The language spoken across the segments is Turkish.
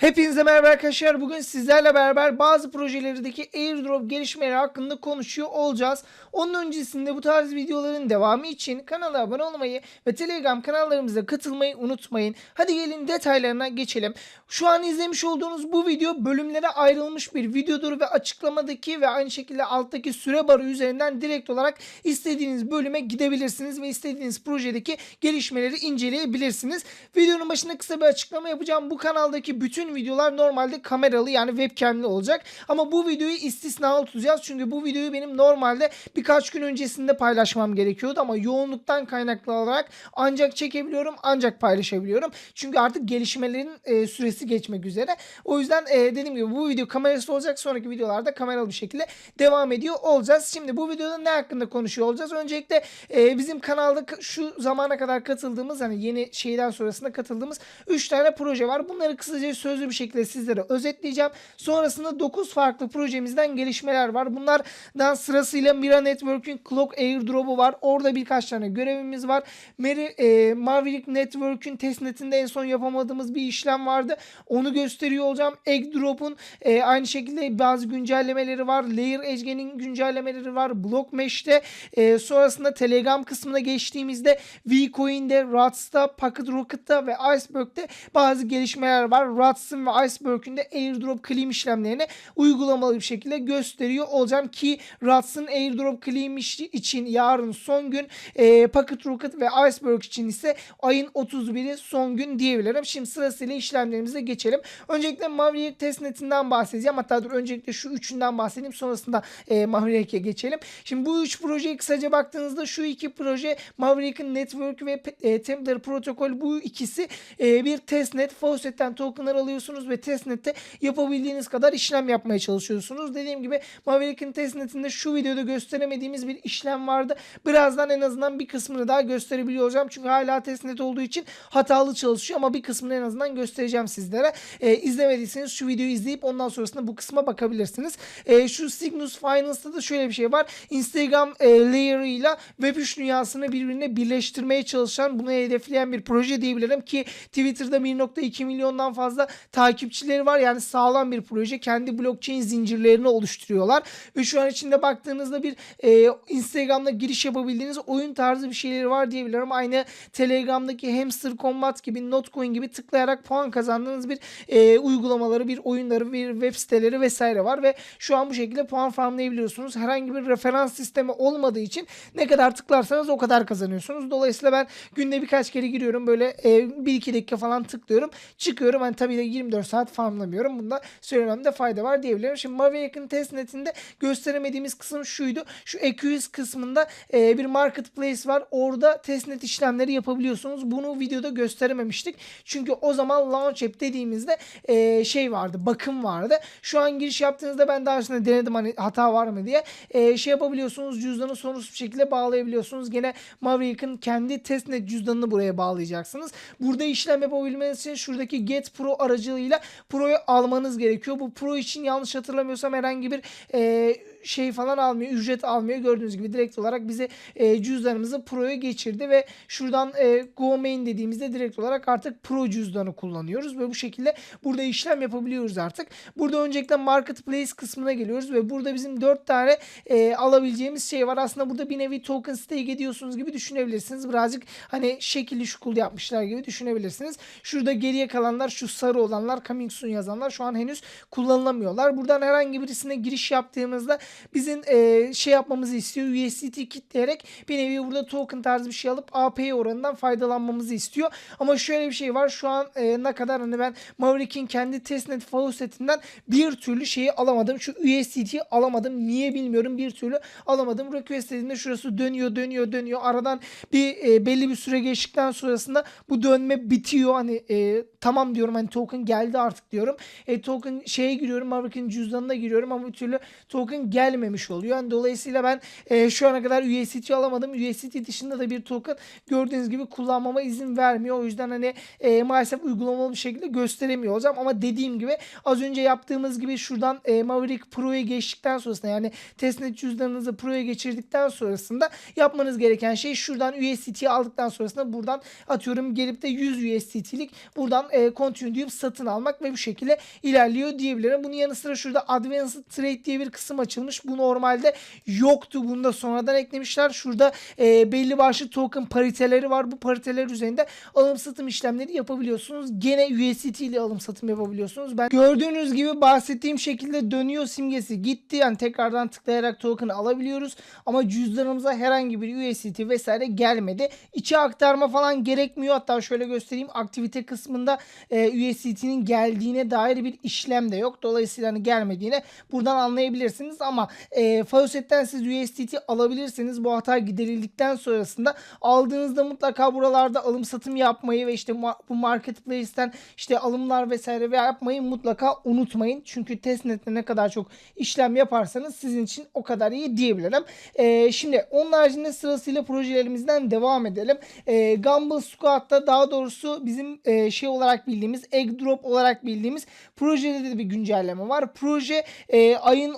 Hepinize merhaba arkadaşlar. Bugün sizlerle beraber bazı projelerdeki airdrop gelişmeleri hakkında konuşuyor olacağız. Onun öncesinde bu tarz videoların devamı için kanala abone olmayı ve Telegram kanallarımıza katılmayı unutmayın. Hadi gelin detaylarına geçelim. Şu an izlemiş olduğunuz bu video bölümlere ayrılmış bir videodur ve açıklamadaki ve aynı şekilde alttaki süre barı üzerinden direkt olarak istediğiniz bölüme gidebilirsiniz ve istediğiniz projedeki gelişmeleri inceleyebilirsiniz. Videonun başında kısa bir açıklama yapacağım. Bu kanaldaki bütün videolar normalde kameralı yani webcamli olacak. Ama bu videoyu istisnalı tutacağız. Çünkü bu videoyu benim normalde birkaç gün öncesinde paylaşmam gerekiyordu. Ama yoğunluktan kaynaklı olarak ancak çekebiliyorum ancak paylaşabiliyorum. Çünkü artık gelişmelerin e, süresi geçmek üzere. O yüzden e, dediğim gibi bu video kamerası olacak. Sonraki videolarda kameralı bir şekilde devam ediyor olacağız. Şimdi bu videoda ne hakkında konuşuyor olacağız? Öncelikle e, bizim kanalda şu zamana kadar katıldığımız hani yeni şeyden sonrasında katıldığımız 3 tane proje var. Bunları kısaca sözlü bir şekilde sizlere özetleyeceğim. Sonrasında 9 farklı projemizden gelişmeler var. Bunlardan sırasıyla Mira Network'ün Clock Airdrop'u var. Orada birkaç tane görevimiz var. Mary, e, Maverick Network'ün testnetinde en son yapamadığımız bir işlem vardı. Onu gösteriyor olacağım. Egg Drop'un e, aynı şekilde bazı güncellemeleri var. Layer Edge'nin güncellemeleri var. Block Mesh'te e, sonrasında Telegram kısmına geçtiğimizde Vcoin'de, Rats'ta, Pocket Rocket'ta ve Iceberg'de bazı gelişmeler var. Rats'ın ve Iceberg'ün de airdrop claim işlemlerini uygulamalı bir şekilde gösteriyor olacağım ki Rats'ın airdrop claim için yarın son gün e, Pocket Rocket ve Iceberg için ise ayın 31'i son gün diyebilirim. Şimdi sırasıyla işlemlerimize geçelim. Öncelikle Maverick testnetinden bahsedeceğim. Hatta dur öncelikle şu üçünden bahsedeyim. Sonrasında e, Maverick'e geçelim. Şimdi bu üç projeye kısaca baktığınızda şu iki proje Maverick'in Network ve e, Templar protokol bu ikisi e, bir testnet. Faucet'ten tokenlar alıyorsunuz ve testnette yapabildiğiniz kadar işlem yapmaya çalışıyorsunuz. Dediğim gibi Maverick'in testnetinde şu videoda gösteremediğimiz bir işlem vardı. Birazdan en azından bir kısmını daha gösterebiliyor olacağım. Çünkü hala testnet olduğu için hatalı çalışıyor ama bir kısmını en azından göstereceğim sizlere. E, izlemediyseniz şu videoyu izleyip ondan sonrasında bu kısma bakabilirsiniz. E, şu Cygnus Finance'da da şöyle bir şey var. Instagram e, layer'ıyla Web3 dünyasını birbirine birleştirmeye çalışan, bunu hedefleyen bir proje diyebilirim ki Twitter'da 1.2 milyondan fazla takipçileri var. Yani sağlam bir proje. Kendi blockchain zincirlerini oluşturuyorlar. Ve şu an içinde baktığınızda bir e, Instagram'da giriş yapabildiğiniz oyun tarzı bir şeyleri var diyebilirim. Aynı Telegram'daki Hamster Combat gibi, Notcoin gibi tıklayarak puan kazandığınız bir e, uygulamaları, bir oyunları, bir web siteleri vesaire var ve şu an bu şekilde puan farmlayabiliyorsunuz. Herhangi bir referans sistemi olmadığı için ne kadar tıklarsanız o kadar kazanıyorsunuz. Dolayısıyla ben günde birkaç kere giriyorum böyle e, 1-2 dakika falan tıklıyorum. Çıkıyorum. Hani tabii de 24 saat farmlamıyorum. Bunda söylememde fayda var diyebilirim. Şimdi Maverick'in testnetinde gösteremediğimiz kısım şuydu. Şu EQS kısmında e, bir marketplace var. Orada testnet işlemleri yapabiliyorsunuz. Bunu videoda gösterememiştik. Çünkü o zaman launch app dediğimizde e, şey vardı. Bakım vardı. Şu an giriş yaptığınızda ben daha öncesinde denedim hani hata var mı diye. E, şey yapabiliyorsunuz. Cüzdanı sorunsuz bir şekilde bağlayabiliyorsunuz. Gene Maverick'in kendi testnet cüzdanını buraya bağlayacaksınız. Burada işlem yapabilmeniz için şuradaki Get Pro aracılığıyla Pro'yu almanız gerekiyor. Bu Pro için yanlış hatırlamıyorsam herhangi bir e, şey falan almıyor, ücret almıyor. Gördüğünüz gibi direkt olarak bize e, cüzdanımızı Pro'ya geçirdi ve şuradan e, Go Main dediğimizde direkt olarak artık Pro cüzdanı kullanıyoruz ve bu şekilde burada işlem yapabiliyoruz artık. Burada öncelikle Marketplace kısmına geliyoruz ve burada bizim 4 tane e, alabileceğimiz şey var. Aslında burada bir nevi token stake ediyorsunuz gibi düşünebilirsiniz. Birazcık hani şekilli şukul yapmışlar gibi düşünebilirsiniz. Şurada geriye kalanlar şu sarı olanlar coming soon yazanlar şu an henüz kullanılamıyorlar. Buradan herhangi birisine giriş yaptığımızda bizim e, şey yapmamızı istiyor. USDT kitleyerek bir nevi burada token tarzı bir şey alıp API oranından faydalanmamızı istiyor. Ama şöyle bir şey var. Şu an e, ne kadar hani ben Maverick'in kendi testnet faucetinden bir türlü şeyi alamadım. Şu USDT'yi alamadım. Niye bilmiyorum. Bir türlü alamadım. Request dediğinde şurası dönüyor dönüyor dönüyor. Aradan bir e, belli bir süre geçtikten sonrasında bu dönme bitiyor. Hani e, tamam diyorum hani token geldi artık diyorum. E, token şeye giriyorum. Maverick'in cüzdanına giriyorum ama bir türlü token gelmemiş oluyor. Yani dolayısıyla ben e, şu ana kadar USDT alamadım. USDT dışında da bir token gördüğünüz gibi kullanmama izin vermiyor. O yüzden hani e, maalesef uygulamalı bir şekilde gösteremiyor olacağım. Ama dediğim gibi az önce yaptığımız gibi şuradan e, Maverick Pro'ya geçtikten sonrasında yani testnet cüzdanınızı Pro'ya geçirdikten sonrasında yapmanız gereken şey şuradan USDT'yi aldıktan sonrasında buradan atıyorum gelip de 100 USDT'lik buradan e, continue deyip satın almak ve bu şekilde ilerliyor diyebilirim. Bunun yanı sıra şurada Advanced Trade diye bir kısım açılmış. Bu normalde yoktu. Bunu da sonradan eklemişler. Şurada e, belli başlı token pariteleri var. Bu pariteler üzerinde alım satım işlemleri yapabiliyorsunuz. Gene USDT ile alım satım yapabiliyorsunuz. Ben gördüğünüz gibi bahsettiğim şekilde dönüyor simgesi gitti. Yani tekrardan tıklayarak token alabiliyoruz. Ama cüzdanımıza herhangi bir USDT vesaire gelmedi. İçe aktarma falan gerekmiyor. Hatta şöyle göstereyim. Aktivite kısmında e, USDT'nin geldiğine dair bir işlem de yok. Dolayısıyla hani gelmediğine buradan anlayabilirsiniz. Ama e, Faucet'ten siz USDT alabilirsiniz. Bu hata giderildikten sonrasında aldığınızda mutlaka buralarda alım satım yapmayı ve işte bu marketplace'ten işte alımlar vesaire ve yapmayı mutlaka unutmayın. Çünkü testnet'te ne kadar çok işlem yaparsanız sizin için o kadar iyi diyebilirim. E, şimdi onun haricinde sırasıyla projelerimizden devam edelim. E, Gumball Squad'da daha doğrusu bizim e, şey olarak bildiğimiz egg drop olarak bildiğimiz projede de bir güncelleme var. Proje e, ayın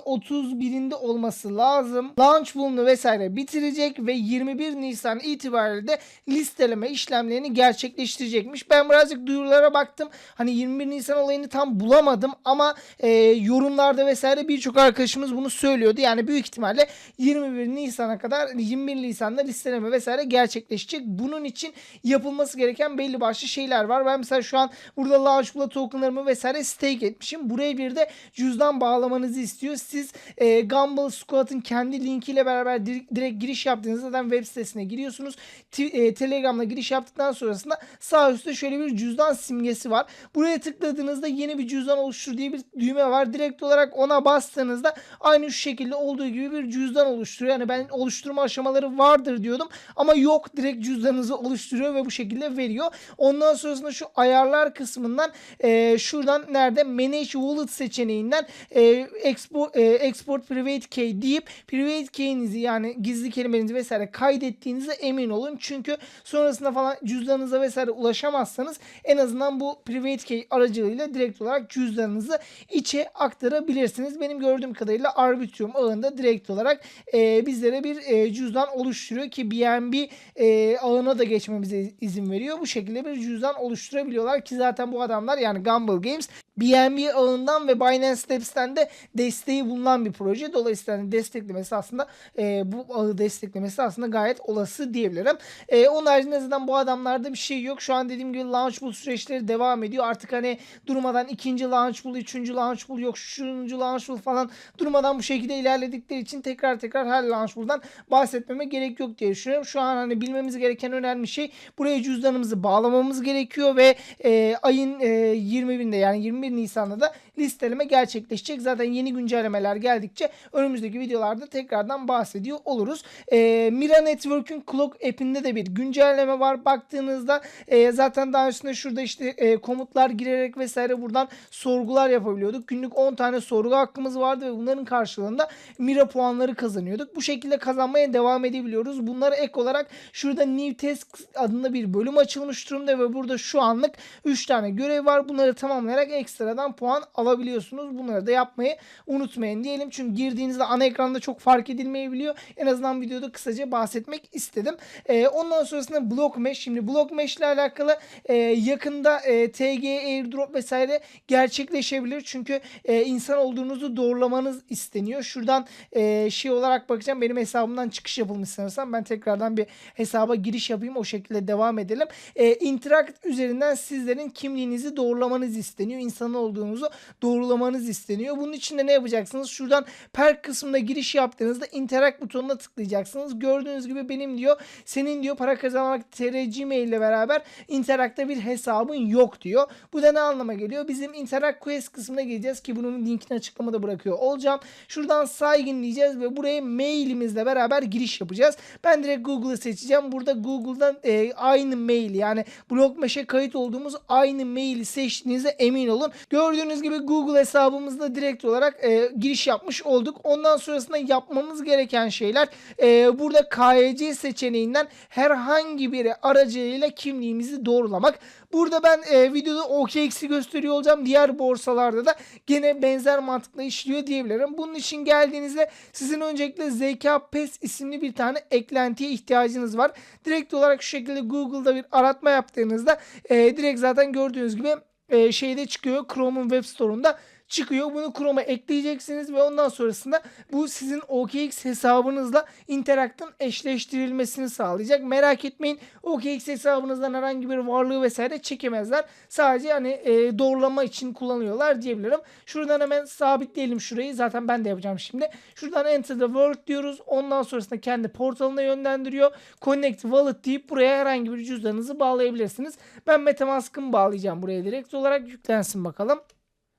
31'inde olması lazım. Launch bulunu vesaire bitirecek ve 21 Nisan itibariyle de listeleme işlemlerini gerçekleştirecekmiş. Ben birazcık duyurulara baktım. Hani 21 Nisan olayını tam bulamadım ama e, yorumlarda vesaire birçok arkadaşımız bunu söylüyordu. Yani büyük ihtimalle 21 Nisan'a kadar 21 Nisan'da listeleme vesaire gerçekleşecek. Bunun için yapılması gereken belli başlı şeyler var. Ben mesela şu an burada Launchpool'a tokenlarımı vesaire stake etmişim. Buraya bir de cüzdan bağlamanızı istiyor. Siz e, Gumball Squad'ın kendi linkiyle beraber direkt, giriş yaptığınızda zaten web sitesine giriyorsunuz. T- e, Telegram'la giriş yaptıktan sonrasında sağ üstte şöyle bir cüzdan simgesi var. Buraya tıkladığınızda yeni bir cüzdan oluştur diye bir düğme var. Direkt olarak ona bastığınızda aynı şu şekilde olduğu gibi bir cüzdan oluşturuyor. Yani ben oluşturma aşamaları vardır diyordum ama yok direkt cüzdanınızı oluşturuyor ve bu şekilde veriyor. Ondan sonrasında şu ayarlar kısmından e, şuradan nerede Manage Wallet seçeneğinden e, export, e, export Private Key deyip Private Key'inizi yani gizli kelimenizi vesaire kaydettiğinize emin olun. Çünkü sonrasında falan cüzdanınıza vesaire ulaşamazsanız en azından bu Private Key aracılığıyla direkt olarak cüzdanınızı içe aktarabilirsiniz. Benim gördüğüm kadarıyla Arbitrium ağında direkt olarak e, bizlere bir e, cüzdan oluşturuyor ki BNB e, ağına da geçmemize izin veriyor. Bu şekilde bir cüzdan oluşturabiliyorlar ki zaten bu adamlar yani Gumball Games BNB ağından ve Binance Labs'ten de desteği bulunan bir proje. Dolayısıyla hani desteklemesi aslında e, bu ağı desteklemesi aslında gayet olası diyebilirim. E, onun haricinde zaten bu adamlarda bir şey yok. Şu an dediğim gibi launch pool süreçleri devam ediyor. Artık hani durmadan ikinci launch pool, üçüncü launch pool yok, üçüncü launch pool falan durmadan bu şekilde ilerledikleri için tekrar tekrar her launch pool'dan bahsetmeme gerek yok diye düşünüyorum. Şu an hani bilmemiz gereken önemli şey buraya cüzdanımızı bağlamamız gerekiyor ve e, ayın e, 20'inde yani 21 Nisan'da da listeleme gerçekleşecek. Zaten yeni güncellemeler geldikçe önümüzdeki videolarda tekrardan bahsediyor oluruz. E, Mira Network'ün Clock app'inde de bir güncelleme var. Baktığınızda e, zaten daha üstünde şurada işte e, komutlar girerek vesaire buradan sorgular yapabiliyorduk. Günlük 10 tane sorgu hakkımız vardı ve bunların karşılığında Mira puanları kazanıyorduk. Bu şekilde kazanmaya devam edebiliyoruz. Bunlara ek olarak şurada New Task adında bir bölüm açılmış durumda ve burada şu anlık 3 tane görev var. Bunları tamamlayarak ekstradan puan alabiliyorsunuz. Bunları da yapmayı unutmayın diyelim. Çünkü girdiğinizde ana ekranda çok fark edilmeyebiliyor. En azından videoda kısaca bahsetmek istedim. Ee, ondan sonrasında Block Mesh. Şimdi Block Mesh ile alakalı e, yakında e, TG airdrop vesaire gerçekleşebilir. Çünkü e, insan olduğunuzu doğrulamanız isteniyor. Şuradan e, şey olarak bakacağım. Benim hesabımdan çıkış yapılmış sanırsam. Ben tekrardan bir hesaba giriş yapayım. O şekilde devam edelim. E, Interact üzerinden sizlerin kimliğinizi doğrulamanız isteniyor. İnsan olduğunuzu doğrulamanız isteniyor. Bunun için de ne yapacaksınız? Şuradan perk kısmına giriş yaptığınızda Interact butonuna tıklayacaksınız. Gördüğünüz gibi benim diyor senin diyor para kazanmak TR Gmail ile beraber Interact'ta bir hesabın yok diyor. Bu da ne anlama geliyor? Bizim Interact Quest kısmına geleceğiz ki bunun linkini açıklamada bırakıyor olacağım. Şuradan saygın diyeceğiz ve buraya mailimizle beraber giriş yapacağız. Ben direkt Google'ı seçeceğim. Burada Google'dan e, aynı mail yani Blockmesh'e kayıt olduğumuz aynı maili seçtiğinizde emin olun. Gördüğünüz gibi Google hesabımızda direkt olarak e, giriş yapmış olduk. Ondan sonrasında yapmamız gereken şeyler e, burada KYC seçeneğinden herhangi biri aracılığıyla kimliğimizi doğrulamak. Burada ben e, videoda OKX'i gösteriyor olacağım. Diğer borsalarda da gene benzer mantıkla işliyor diyebilirim. Bunun için geldiğinizde sizin öncelikle ZK Pass isimli bir tane eklentiye ihtiyacınız var. Direkt olarak şu şekilde Google'da bir aratma yaptığınızda e, direkt zaten gördüğünüz gibi e, şeyde çıkıyor. Chrome'un web store'unda çıkıyor. Bunu Chrome'a ekleyeceksiniz ve ondan sonrasında bu sizin OKX hesabınızla Interact'ın eşleştirilmesini sağlayacak. Merak etmeyin OKX hesabınızdan herhangi bir varlığı vesaire çekemezler. Sadece hani e, doğrulama için kullanıyorlar diyebilirim. Şuradan hemen sabitleyelim şurayı. Zaten ben de yapacağım şimdi. Şuradan Enter the World diyoruz. Ondan sonrasında kendi portalına yönlendiriyor. Connect Wallet deyip buraya herhangi bir cüzdanınızı bağlayabilirsiniz. Ben Metamask'ımı bağlayacağım buraya direkt olarak. Yüklensin bakalım.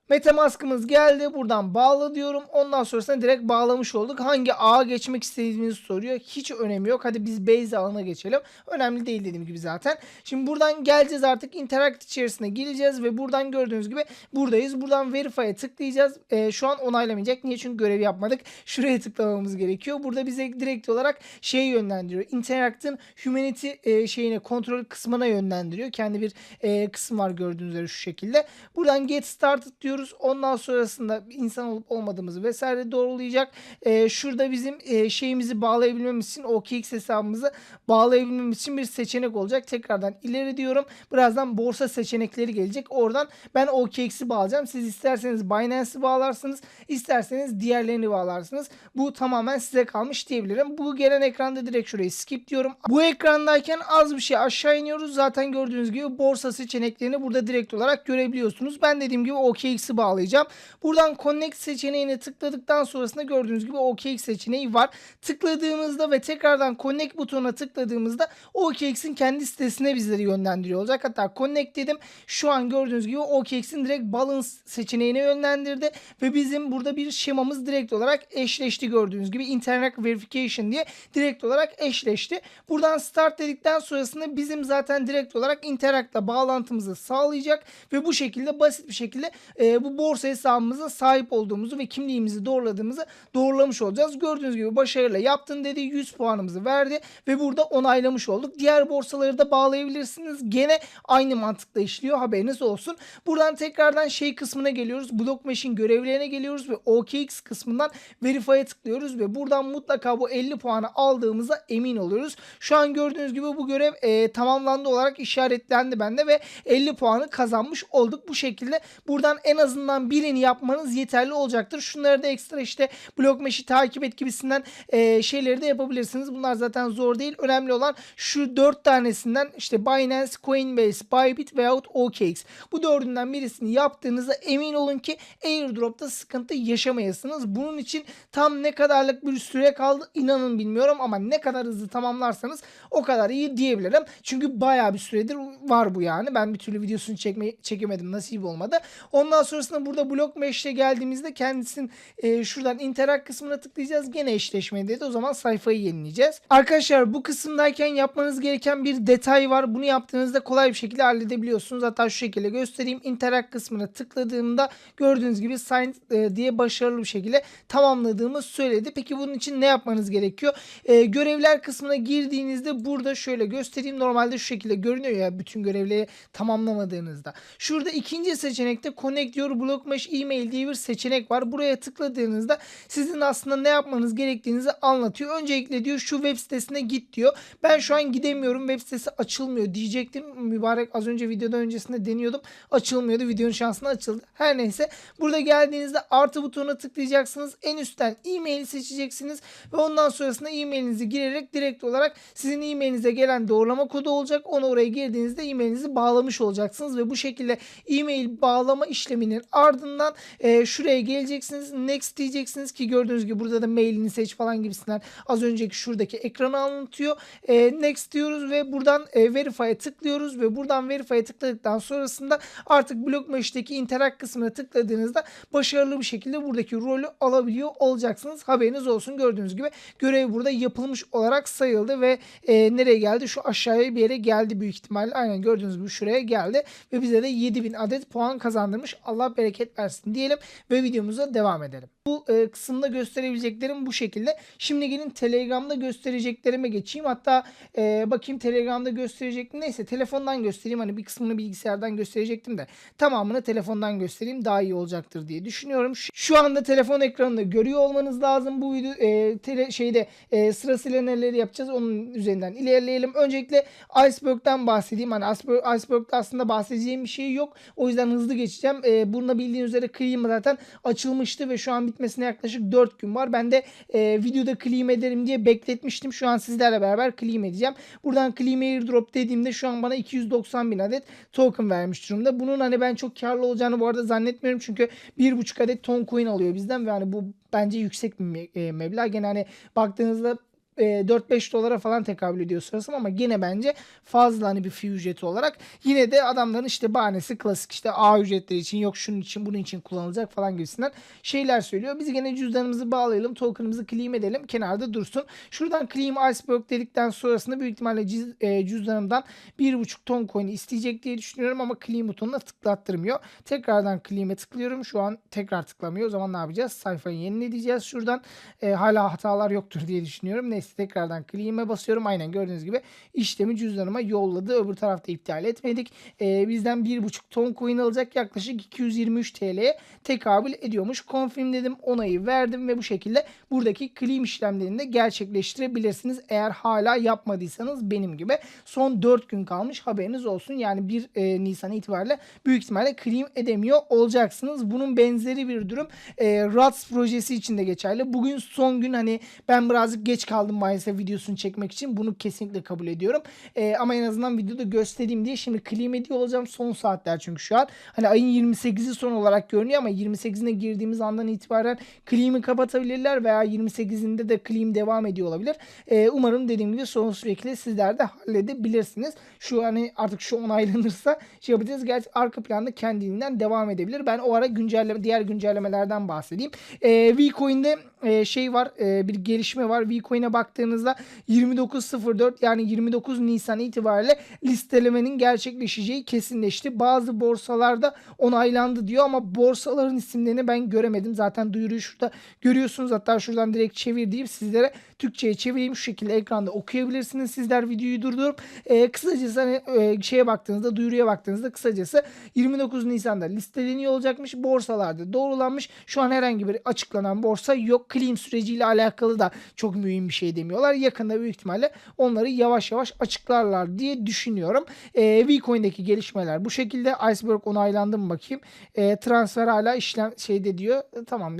Metamask'ımız geldi. Buradan bağla diyorum. Ondan sonrasında direkt bağlamış olduk. Hangi ağa geçmek istediğimizi soruyor. Hiç önemi yok. Hadi biz base ağına geçelim. Önemli değil dediğim gibi zaten. Şimdi buradan geleceğiz artık. Interact içerisine gireceğiz ve buradan gördüğünüz gibi buradayız. Buradan Verify'e tıklayacağız. Ee, şu an onaylamayacak. Niye? Çünkü görev yapmadık. Şuraya tıklamamız gerekiyor. Burada bize direkt olarak şey yönlendiriyor. Interact'ın Humanity e, şeyine kontrol kısmına yönlendiriyor. Kendi bir e, kısım var gördüğünüz üzere şu şekilde. Buradan Get Started diyoruz. Ondan sonrasında insan olup olmadığımızı vesaire doğrulayacak. Ee, şurada bizim e, şeyimizi bağlayabilmemiz için OKX hesabımızı bağlayabilmemiz için bir seçenek olacak. Tekrardan ileri diyorum. Birazdan borsa seçenekleri gelecek. Oradan ben OKX'i bağlayacağım. Siz isterseniz Binance'i bağlarsınız. isterseniz diğerlerini bağlarsınız. Bu tamamen size kalmış diyebilirim. Bu gelen ekranda direkt şurayı skip diyorum. Bu ekrandayken az bir şey aşağı iniyoruz. Zaten gördüğünüz gibi borsa seçeneklerini burada direkt olarak görebiliyorsunuz. Ben dediğim gibi OKX'i bağlayacağım. Buradan Connect seçeneğine tıkladıktan sonrasında gördüğünüz gibi OKX seçeneği var. Tıkladığımızda ve tekrardan Connect butonuna tıkladığımızda OKX'in kendi sitesine bizleri yönlendiriyor olacak. Hatta Connect dedim. Şu an gördüğünüz gibi OKX'in direkt Balance seçeneğine yönlendirdi ve bizim burada bir şemamız direkt olarak eşleşti gördüğünüz gibi. Internet Verification diye direkt olarak eşleşti. Buradan Start dedikten sonrasında bizim zaten direkt olarak Interact'la bağlantımızı sağlayacak ve bu şekilde basit bir şekilde e, bu borsa hesabımıza sahip olduğumuzu ve kimliğimizi doğruladığımızı doğrulamış olacağız. Gördüğünüz gibi başarıyla yaptın dedi. 100 puanımızı verdi ve burada onaylamış olduk. Diğer borsaları da bağlayabilirsiniz. Gene aynı mantıkla işliyor. Haberiniz olsun. Buradan tekrardan şey kısmına geliyoruz. Block Machine görevlerine geliyoruz ve OKX kısmından Verify'e tıklıyoruz ve buradan mutlaka bu 50 puanı aldığımıza emin oluyoruz. Şu an gördüğünüz gibi bu görev e, tamamlandı olarak işaretlendi bende ve 50 puanı kazanmış olduk. Bu şekilde buradan en azından birini yapmanız yeterli olacaktır. Şunları da ekstra işte blok meşi takip et gibisinden e, şeyleri de yapabilirsiniz. Bunlar zaten zor değil. Önemli olan şu dört tanesinden işte Binance, Coinbase, Bybit veyahut OKX. Bu dördünden birisini yaptığınızda emin olun ki airdrop'ta sıkıntı yaşamayasınız. Bunun için tam ne kadarlık bir süre kaldı inanın bilmiyorum ama ne kadar hızlı tamamlarsanız o kadar iyi diyebilirim. Çünkü bayağı bir süredir var bu yani. Ben bir türlü videosunu çekme, çekemedim. Nasip olmadı. Ondan sonrasında burada blok mesh'e geldiğimizde kendisinin e, şuradan interact kısmına tıklayacağız. Gene eşleşme dedi. O zaman sayfayı yenileyeceğiz. Arkadaşlar bu kısımdayken yapmanız gereken bir detay var. Bunu yaptığınızda kolay bir şekilde halledebiliyorsunuz. Hatta şu şekilde göstereyim. Interact kısmına tıkladığımda gördüğünüz gibi sign e, diye başarılı bir şekilde tamamladığımı söyledi. Peki bunun için ne yapmanız gerekiyor? E, görevler kısmına girdiğinizde burada şöyle göstereyim. Normalde şu şekilde görünüyor ya bütün görevleri tamamlamadığınızda. Şurada ikinci seçenekte Connect Your Block Email diye bir seçenek var. Buraya tıkladığınızda sizin aslında ne yapmanız gerektiğinizi anlatıyor. Öncelikle diyor şu web sitesine git diyor. Ben şu an gidemiyorum. Web sitesi açılmıyor diyecektim. Mübarek az önce videodan öncesinde deniyordum. Açılmıyordu. Videonun şansına açıldı. Her neyse. Burada geldiğinizde artı butonuna tıklayacaksınız. En üstten e-mail seçeceksiniz ve ondan sonrasında e-mailinizi girerek direkt olarak sizin e-mailinize gelen doğrulama kodu olacak. Onu oraya girdiğinizde e-mailinizi bağlamış olacaksınız ve bu şekilde e-mail bağlama işleminin ardından e, şuraya geleceksiniz. Next diyeceksiniz ki gördüğünüz gibi burada da mailini seç falan gibisinden az önceki şuradaki ekranı anlatıyor. E, next diyoruz ve buradan e, verify'e tıklıyoruz ve buradan verify'e tıkladıktan sonrasında artık blok mesh'teki interact kısmına tıkladığınızda başarılı bir şekilde buradaki rolü alabiliyor olacaksınız. Haberiniz olsun. Gördüğünüz gibi görev burada yapılmış olarak sayıldı ve e, nereye geldi? Şu aşağıya bir yere geldi büyük ihtimalle. Aynen gördüğünüz gibi şuraya geldi ve bize de 7000 adet puan kazandırmış. Allah bereket versin diyelim ve videomuza devam edelim. Bu e, kısımda gösterebileceklerim bu şekilde. Şimdi gelin Telegram'da göstereceklerime geçeyim. Hatta e, bakayım Telegram'da gösterecektim. Neyse telefondan göstereyim. Hani bir kısmını bilgisayardan gösterecektim de tamamını telefondan göstereyim daha iyi olacaktır diye düşünüyorum. Şu, anda telefon ekranında görüyor olmanız lazım. Bu video e, tele, şeyde e, sırasıyla neleri yapacağız onun üzerinden ilerleyelim. Öncelikle Iceberg'den bahsedeyim. Hani Iceberg, Iceberg'de aslında bahsedeceğim bir şey yok. O yüzden hızlı geçeceğim. E, bunu bildiğiniz üzere klima zaten açılmıştı ve şu an bitmesine yaklaşık 4 gün var. Ben de e, videoda claim ederim diye bekletmiştim. Şu an sizlerle beraber claim edeceğim. Buradan claim airdrop dediğimde şu an bana 290 bin adet token vermiş durumda. Bunun hani ben çok karlı olacağını bu arada zannetmiyorum. Çünkü 1.5 adet ton coin alıyor bizden ve hani bu bence yüksek bir e, meblağ. Gene hani baktığınızda e, 4-5 dolara falan tekabül ediyor sırasım ama gene bence fazla hani bir fee ücreti olarak. Yine de adamların işte bahanesi klasik işte A ücretleri için yok şunun için bunun için kullanılacak falan gibisinden şeyler söylüyor. Biz gene cüzdanımızı bağlayalım token'ımızı claim edelim kenarda dursun. Şuradan claim iceberg dedikten sonrasında büyük ihtimalle ciz- e, cüzdanımdan 1.5 ton coin isteyecek diye düşünüyorum ama claim butonuna tıklattırmıyor. Tekrardan claim'e tıklıyorum. Şu an tekrar tıklamıyor. O zaman ne yapacağız? Sayfayı yenile diyeceğiz. Şuradan e, hala hatalar yoktur diye düşünüyorum. Neyse tekrardan claim'e basıyorum. Aynen gördüğünüz gibi işlemi cüzdanıma yolladı. Öbür tarafta iptal etmedik. E, bizden 1.5 ton coin alacak yaklaşık 223 TL'ye tekabül ediyormuş. Confirm dedim onayı verdim ve bu şekilde buradaki claim işlemlerini de gerçekleştirebilirsiniz. Eğer hala yapmadıysanız benim gibi son 4 gün kalmış haberiniz olsun. Yani 1 e, Nisan itibariyle büyük ihtimalle claim edemiyor olacaksınız. Bunun benzeri bir durum e, RATS projesi için de geçerli. Bugün son gün hani ben birazcık geç kaldım maalesef videosunu çekmek için. Bunu kesinlikle kabul ediyorum. E, ama en azından videoda göstereyim diye şimdi claim ediyor olacağım. Son saatler çünkü şu an. Hani ayın 28'i son olarak görünüyor ama 28'ine girdiğimiz andan itibaren claim'i kapatabilirler veya 28'inde de claim devam ediyor olabilir. E, umarım dediğim gibi son sürekli sizler de halledebilirsiniz. Şu hani artık şu onaylanırsa şey yapacağız. Gerçi arka planda kendiliğinden devam edebilir. Ben o ara güncelleme diğer güncellemelerden bahsedeyim. E, Vcoin'de e, şey var e, bir gelişme var. Vcoin'e baktığınızda 29.04 yani 29 Nisan itibariyle listelemenin gerçekleşeceği kesinleşti. Bazı borsalarda onaylandı diyor ama borsaların isimlerini ben göremedim. Zaten duyuruyu şurada görüyorsunuz. Hatta şuradan direkt çevir sizlere Türkçe'ye çevireyim. Şu şekilde ekranda okuyabilirsiniz. Sizler videoyu durdurup e, kısacası hani e, şeye baktığınızda duyuruya baktığınızda kısacası 29 Nisan'da listeleniyor olacakmış. Borsalarda doğrulanmış. Şu an herhangi bir açıklanan borsa yok. Claim süreciyle alakalı da çok mühim bir şey demiyorlar. Yakında büyük ihtimalle onları yavaş yavaş açıklarlar diye düşünüyorum. E, Vcoin'deki gelişmeler bu şekilde. Iceberg onaylandı mı bakayım. E, transfer hala işlem şeyde diyor. Tamam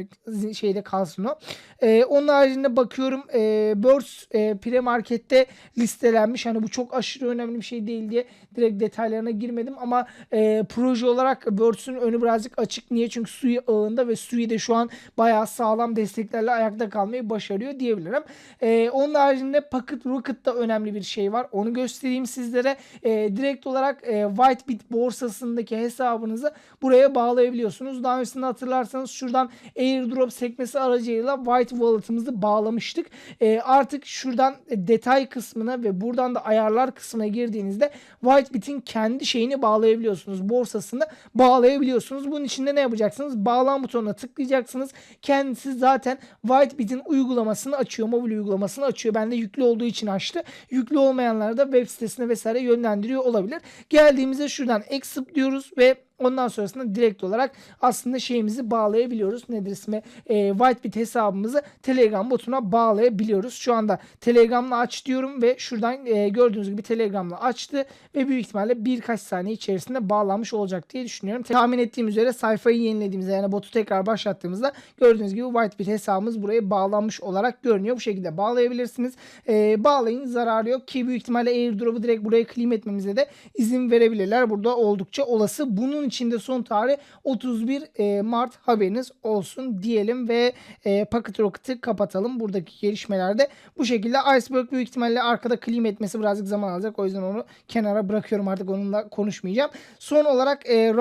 şeyde kalsın o. E, onun haricinde bakıyorum e, Birds e, pre-markette listelenmiş. Hani bu çok aşırı önemli bir şey değil diye direkt detaylarına girmedim ama e, proje olarak Birds'ün önü birazcık açık. Niye? Çünkü Sui ağında ve Sui de şu an bayağı sağlam desteklerle ayakta kalmayı başarıyor diyebilirim. E, onun haricinde Pocket Rocket'ta önemli bir şey var. Onu göstereyim sizlere. E, direkt olarak e, Whitebit borsasındaki hesabınızı buraya bağlayabiliyorsunuz. Daha öncesinde hatırlarsanız şuradan airdrop sekmesi aracıyla White Wallet'ımızı bağlamıştık. E, artık şuradan detay kısmına ve buradan da ayarlar kısmına girdiğinizde Whitebit'in kendi şeyini bağlayabiliyorsunuz. Borsasını bağlayabiliyorsunuz. Bunun için de ne yapacaksınız? Bağlan butonuna tıklayacaksınız. Kendisi zaten Whitebit'in uygulamasını açıyor. Mobil uygulamasını açıyor. Bende yüklü olduğu için açtı. Yüklü olmayanlar da web sitesine vesaire yönlendiriyor olabilir. Geldiğimizde şuradan accept diyoruz ve Ondan sonrasında direkt olarak aslında şeyimizi bağlayabiliyoruz. Nedir ismi? E, Whitebit hesabımızı Telegram botuna bağlayabiliyoruz. Şu anda Telegram'la aç diyorum ve şuradan e, gördüğünüz gibi Telegram'la açtı ve büyük ihtimalle birkaç saniye içerisinde bağlanmış olacak diye düşünüyorum. Tahmin ettiğim üzere sayfayı yenilediğimizde yani botu tekrar başlattığımızda gördüğünüz gibi Whitebit hesabımız buraya bağlanmış olarak görünüyor. Bu şekilde bağlayabilirsiniz. E, bağlayın zararı yok ki büyük ihtimalle airdrop'u direkt buraya claim etmemize de izin verebilirler. Burada oldukça olası. Bunun içinde son tarih 31 e, Mart haberiniz olsun diyelim ve e, Pocket Rocket'ı kapatalım. Buradaki gelişmelerde bu şekilde Iceberg büyük ihtimalle arkada claim etmesi birazcık zaman alacak. O yüzden onu kenara bırakıyorum artık onunla konuşmayacağım. Son olarak e,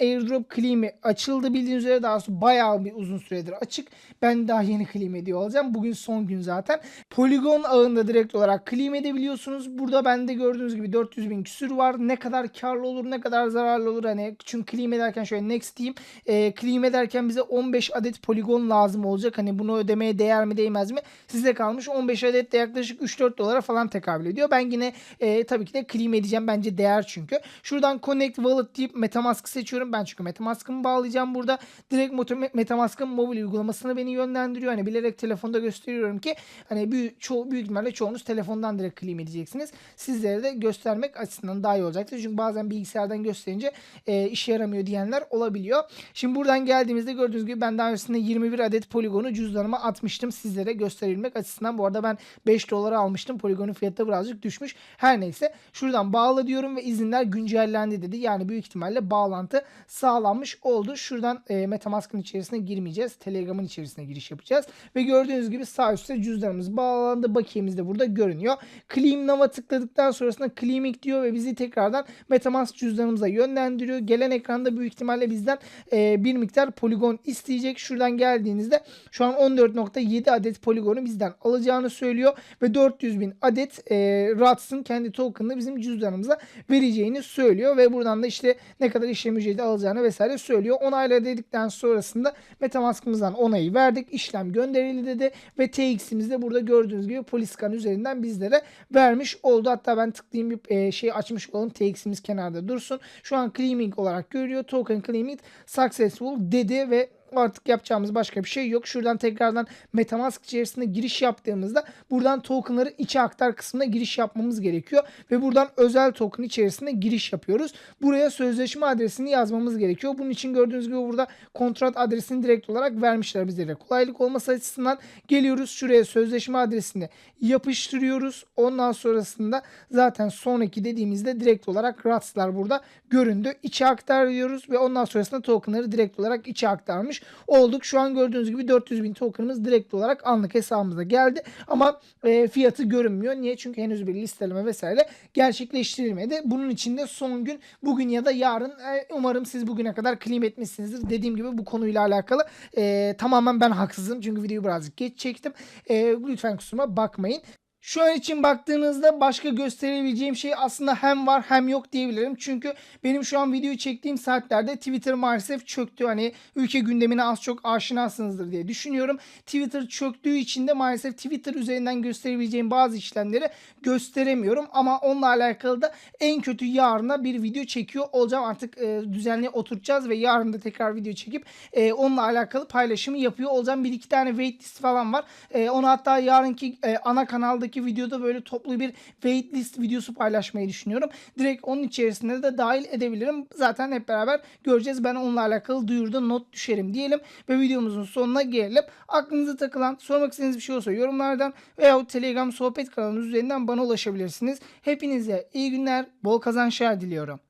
airdrop claim'i açıldı bildiğiniz üzere daha sonra bayağı bir uzun süredir açık. Ben daha yeni claim ediyor olacağım. Bugün son gün zaten. Polygon ağında direkt olarak claim edebiliyorsunuz. Burada bende gördüğünüz gibi 400 bin küsür var. Ne kadar karlı olur ne kadar zararlı olur hani Çünkü claim ederken şöyle next diyeyim. E, claim ederken bize 15 adet poligon lazım olacak. Hani bunu ödemeye değer mi değmez mi? Size kalmış 15 adet de yaklaşık 3-4 dolara falan tekabül ediyor. Ben yine e, tabii ki de claim edeceğim. Bence değer çünkü. Şuradan connect wallet deyip Metamask seçiyorum. Ben çünkü Metamask'ımı bağlayacağım burada. Direkt motor- Metamask'ın mobil uygulamasına beni yönlendiriyor. Hani bilerek telefonda gösteriyorum ki hani büyük, ço- büyük ihtimalle çoğunuz telefondan direkt claim edeceksiniz. Sizlere de göstermek açısından daha iyi olacaktır. Çünkü bazen bilgisayardan gösterince e, işe yaramıyor diyenler olabiliyor. Şimdi buradan geldiğimizde gördüğünüz gibi ben daha öncesinde 21 adet poligonu cüzdanıma atmıştım sizlere gösterilmek açısından. Bu arada ben 5 dolara almıştım. Poligonun fiyatı da birazcık düşmüş. Her neyse şuradan bağla diyorum ve izinler güncellendi dedi. Yani büyük ihtimalle bağlantı sağlanmış oldu. Şuradan e, Metamask'ın içerisine girmeyeceğiz. Telegram'ın içerisine giriş yapacağız. Ve gördüğünüz gibi sağ üstte cüzdanımız bağlandı. Bakiyemiz de burada görünüyor. Claim Now'a tıkladıktan sonrasında Claiming diyor ve bizi tekrardan Metamask cüzdanımıza yönlendiriyor. Gelen ekranda büyük ihtimalle bizden e, bir miktar poligon isteyecek. Şuradan geldiğinizde şu an 14.7 adet poligonu bizden alacağını söylüyor ve 400 bin adet e, Rats'ın kendi token'ını bizim cüzdanımıza vereceğini söylüyor ve buradan da işte ne kadar işlem ücreti alacağını vesaire söylüyor. Onayla dedikten sonrasında Metamask'ımızdan onayı verdik. İşlem gönderildi dedi ve TX'imiz de burada gördüğünüz gibi Poliscan üzerinden bizlere vermiş oldu. Hatta ben tıklayayım bir e, şey açmış olalım. TX'imiz kenarda dursun. Şu an claiming olarak görüyor. Token claiming successful dedi ve artık yapacağımız başka bir şey yok. Şuradan tekrardan Metamask içerisinde giriş yaptığımızda buradan tokenları içe aktar kısmına giriş yapmamız gerekiyor. Ve buradan özel token içerisine giriş yapıyoruz. Buraya sözleşme adresini yazmamız gerekiyor. Bunun için gördüğünüz gibi burada kontrat adresini direkt olarak vermişler bizlere. Kolaylık olması açısından geliyoruz şuraya sözleşme adresini yapıştırıyoruz. Ondan sonrasında zaten sonraki dediğimizde direkt olarak ratslar burada göründü. İçe aktar diyoruz ve ondan sonrasında tokenları direkt olarak içe aktarmış olduk. Şu an gördüğünüz gibi 400 bin tokenımız direkt olarak anlık hesabımıza geldi. Ama e, fiyatı görünmüyor. Niye? Çünkü henüz bir listeleme vesaire gerçekleştirilmedi. Bunun için de son gün bugün ya da yarın e, umarım siz bugüne kadar claim etmişsinizdir. Dediğim gibi bu konuyla alakalı e, tamamen ben haksızım. Çünkü videoyu birazcık geç çektim. E, lütfen kusuruma bakmayın. Şu an için baktığınızda başka gösterebileceğim şey aslında hem var hem yok diyebilirim. Çünkü benim şu an videoyu çektiğim saatlerde Twitter maalesef çöktü. Hani ülke gündemine az çok aşinasınızdır diye düşünüyorum. Twitter çöktüğü için de maalesef Twitter üzerinden gösterebileceğim bazı işlemleri gösteremiyorum. Ama onunla alakalı da en kötü yarına bir video çekiyor olacağım. Artık e, düzenli oturacağız ve yarın da tekrar video çekip e, onunla alakalı paylaşımı yapıyor olacağım. Bir iki tane waitlist falan var. E, onu hatta yarınki e, ana kanaldaki videoda böyle toplu bir waitlist videosu paylaşmayı düşünüyorum. Direkt onun içerisinde de dahil edebilirim. Zaten hep beraber göreceğiz. Ben onunla alakalı duyuruda not düşerim diyelim ve videomuzun sonuna gelelim. Aklınıza takılan, sormak istediğiniz bir şey olsa yorumlardan veya Telegram sohbet kanalımız üzerinden bana ulaşabilirsiniz. Hepinize iyi günler, bol kazançlar diliyorum.